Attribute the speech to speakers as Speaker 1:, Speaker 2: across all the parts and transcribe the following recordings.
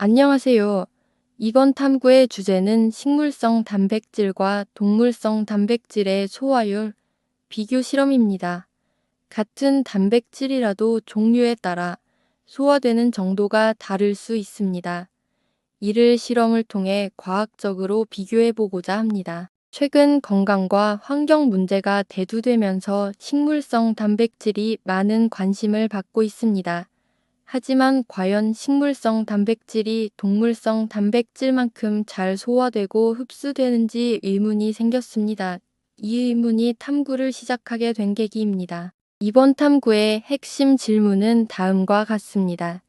Speaker 1: 안녕하세요. 이번 탐구의 주제는 식물성 단백질과 동물성 단백질의 소화율 비교 실험입니다. 같은 단백질이라도 종류에 따라 소화되는 정도가 다를 수 있습니다. 이를 실험을 통해 과학적으로 비교해 보고자 합니다. 최근 건강과 환경 문제가 대두되면서 식물성 단백질이 많은 관심을 받고 있습니다. 하지만 과연 식물성 단백질이 동물성 단백질만큼 잘 소화되고 흡수되는지 의문이 생겼습니다. 이 의문이 탐구를 시작하게 된 계기입니다. 이번 탐구의 핵심 질문은 다음과 같습니다.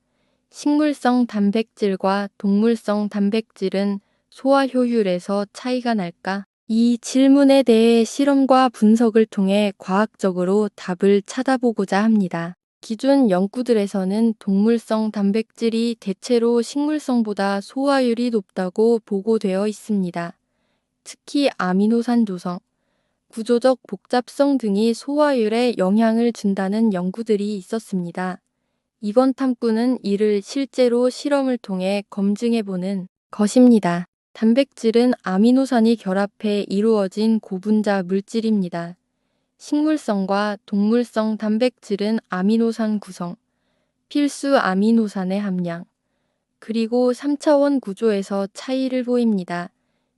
Speaker 1: 식물성 단백질과 동물성 단백질은 소화 효율에서 차이가 날까? 이 질문에 대해 실험과 분석을 통해 과학적으로 답을 찾아보고자 합니다. 기존 연구들에서는 동물성 단백질이 대체로 식물성보다 소화율이 높다고 보고되어 있습니다. 특히 아미노산 조성, 구조적 복잡성 등이 소화율에 영향을 준다는 연구들이 있었습니다. 이번 탐구는 이를 실제로 실험을 통해 검증해보는 것입니다. 단백질은 아미노산이 결합해 이루어진 고분자 물질입니다. 식물성과 동물성 단백질은 아미노산 구성, 필수 아미노산의 함량, 그리고 3차원 구조에서 차이를 보입니다.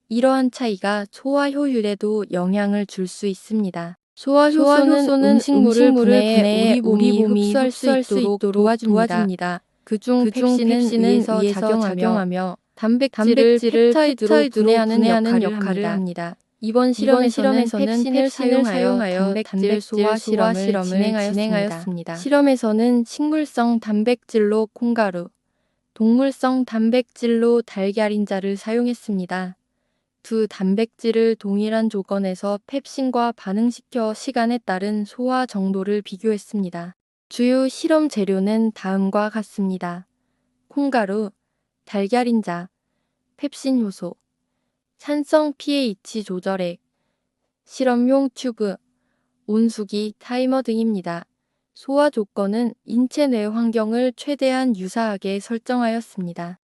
Speaker 1: 이러한 차이가 소화 효율에도 영향을 줄 수 있습니다. 소화 효소는 음식물을 분해해 우리 몸이 흡수할 수 있도록 도와줍니다. 그중 펩신은 위에서 작용하며 단백질을 펩타이드로 분해하는 역할을 합니다. 이번 실험에서는 펩신을 사용하여 단백질 소화 실험을 진행하였습니다. 실험에서는 식물성 단백질로 콩가루, 동물성 단백질로 달걀인자를 사용했습니다. 두 단백질을 동일한 조건에서 펩신과 반응시켜 시간에 따른 소화 정도를 비교했습니다. 주요 실험 재료는 다음과 같습니다. 콩가루, 달걀인자, 펩신 효소, 산성 pH 조절액, 실험용 튜브, 온수기, 타이머 등입니다. 소화 조건은 인체 내 환경을 최대한 유사하게 설정하였습니다.